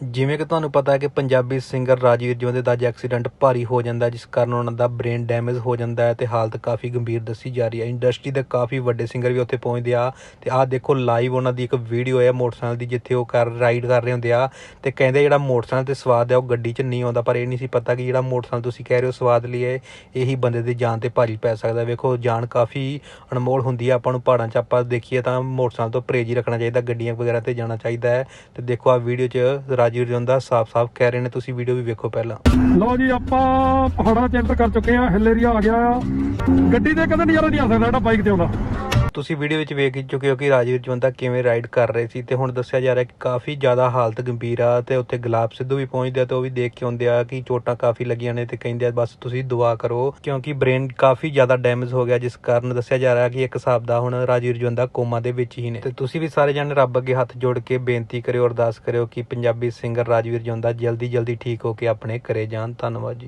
ਜਿਵੇਂ ਕਿ ਤੁਹਾਨੂੰ ਪਤਾ ਹੈ ਕਿ ਪੰਜਾਬੀ ਸਿੰਗਰ ਰਾਜਵੀਰ ਜਿਉਂਦੇ ਦਾ ਅੱਜ ਐਕਸੀਡੈਂਟ ਭਾਰੀ ਹੋ ਜਾਂਦਾ ਜਿਸ ਕਾਰਨ ਉਹਨਾਂ ਦਾ ਬ੍ਰੇਨ ਡੈਮੇਜ ਹੋ ਜਾਂਦਾ ਹੈ ਤੇ ਹਾਲਤ ਕਾਫੀ ਗੰਭੀਰ ਦੱਸੀ ਜਾ ਰਹੀ ਹੈ। ਇੰਡਸਟਰੀ ਦੇ ਕਾਫੀ ਵੱਡੇ ਸਿੰਗਰ ਵੀ ਉੱਥੇ ਪਹੁੰਚਦੇ ਆ ਤੇ ਆਹ ਦੇਖੋ ਲਾਈਵ ਉਹਨਾਂ ਦੀ ਇੱਕ ਵੀਡੀਓ ਹੈ ਮੋਟਰਸਾਈਕਲ ਦੀ, ਜਿੱਥੇ ਉਹ ਕਰ ਰਾਈਡ ਕਰ ਰਹੇ ਹੁੰਦੇ ਆ ਤੇ ਕਹਿੰਦੇ ਜਿਹੜਾ ਮੋਟਰਸਾਈਕਲ ਤੇ ਸਵਾਦ ਹੈ ਉਹ ਗੱਡੀ 'ਚ ਨਹੀਂ ਆਉਂਦਾ, ਪਰ ਇਹ ਨਹੀਂ ਸੀ ਪਤਾ ਕਿ ਜਿਹੜਾ ਮੋਟਰਸਾਈਕਲ ਤੁਸੀਂ ਕਹਿ ਰਹੇ ਹੋ ਸਵਾਦ ਲਈ ਹੈ, ਇਹੀ ਬੰਦੇ ਦੀ ਜਾਨ ਤੇ ਭਾਰੀ ਪੈ ਸਕਦਾ ਵੇਖੋ, ਜਾਨ ਕਾਫੀ ਅਨਮੋਲ ਹੁੰਦੀ ਹੈ, ਆਪਾਂ ਨੂੰ ਪਹਾੜਾਂ 'ਚ ਆਪਾਂ ਦੇਖੀਏ ਤਾਂ ਮੋਟਰਸਾਈਕਲ ਤੋਂ ਪਰਹੇਜ਼ ਹੀ ਰੱਖਣਾ ਚਾਹੀਦਾ, ਗੱਡੀਆਂ ਵਗੈਰਾ ਤੇ ਜਾਣਾ ਚਾਹੀਦਾ ਹੈ ਤੇ ਦੇਖੋ ਆ ਵੀਡੀਓ 'ਚ ਰਾਜਵੀਰ ਜਵੰਦਾ ਸਾਫ਼-ਸਾਫ਼ ਕਹਿ ਰਹੇ ਨੇ, ਤੁਸੀਂ ਵੀਡੀਓ ਵੀ ਵੇਖੋ ਪਹਿਲਾਂ। ਲਓ ਜੀ, ਆਪਾਂ ਪਹਾੜਾਂ 'ਚ ਐਂਟਰ ਕਰ ਚੁੱਕੇ ਆ ਹਿੱਲ ਏਰੀਆ ਆ ਗਿਆ। ਆ ਗੱਡੀ ਤੇ ਕਦੇ ਨਜ਼ਾਰਾ ਨਹੀਂ ਆ ਸਕਦਾ ਜਿਹੜਾ ਬਾਈਕ ਤੇ ਆਉਂਦਾ। ਤੁਸੀਂ ਵੀਡੀਓ ਵਿੱਚ ਵੇਖ ਚੁੱਕੇ ਹੋ ਕਿ ਰਾਜਵੀਰ ਜਵੰਦਾ ਕਿਵੇਂ ਰਾਈਡ ਕਰ ਰਹੇ ਸੀ ਤੇ ਹੁਣ ਦੱਸਿਆ ਜਾ ਰਿਹਾ ਕਿ ਕਾਫੀ ਜ਼ਿਆਦਾ ਹਾਲਤ ਗੰਭੀਰ ਆ ਤੇ ਉੱਥੇ ਗੁਲਾਬ ਸਿੱਧੂ ਵੀ ਪਹੁੰਚਦੇ ਆ ਤੇ ਉਹ ਵੀ ਦੇਖ ਕੇ ਆਉਂਦੇ ਆ ਕਿ ਚੋਟਾਂ ਕਾਫੀ ਲੱਗੀਆਂ ਨੇ ਤੇ ਕਹਿੰਦੇ ਆ, ਬਸ ਤੁਸੀਂ ਦੁਆ ਕਰੋ। ਕਿਉਂਕਿ ਬ੍ਰੇਨ ਕਾਫੀ ਜ਼ਿਆਦਾ ਡੈਮੇਜ ਹੋ ਗਿਆ, ਜਿਸ ਕਾਰਨ ਦੱਸਿਆ ਜਾ ਰਿਹਾ ਕਿ ਇੱਕ ਹਿਸਾਬ ਦਾ ਹੁਣ ਰਾਜਵੀਰ ਜਵੰਦਾ ਕੋਮਾ ਦੇ ਵਿੱਚ ਹੀ ਨੇ। ਤੇ ਤੁਸੀਂ ਵੀ ਸਾਰੇ ਜਾਣੇ ਰੱਬ ਅੱਗੇ ਹੱਥ ਜੋੜ ਕੇ ਬੇਨਤੀ ਕਰਿਓ, ਅਰਦਾਸ ਕਰਿਓ ਕਿ ਪੰਜਾਬੀ ਸਿੰਗਰ ਰਾਜਵੀਰ ਜਵੰਦਾ ਜਲਦੀ ਜਲਦੀ ਠੀਕ ਹੋ ਕੇ ਆਪਣੇ ਘਰੇ ਜਾਣ। ਧੰਨਵਾਦ ਜੀ।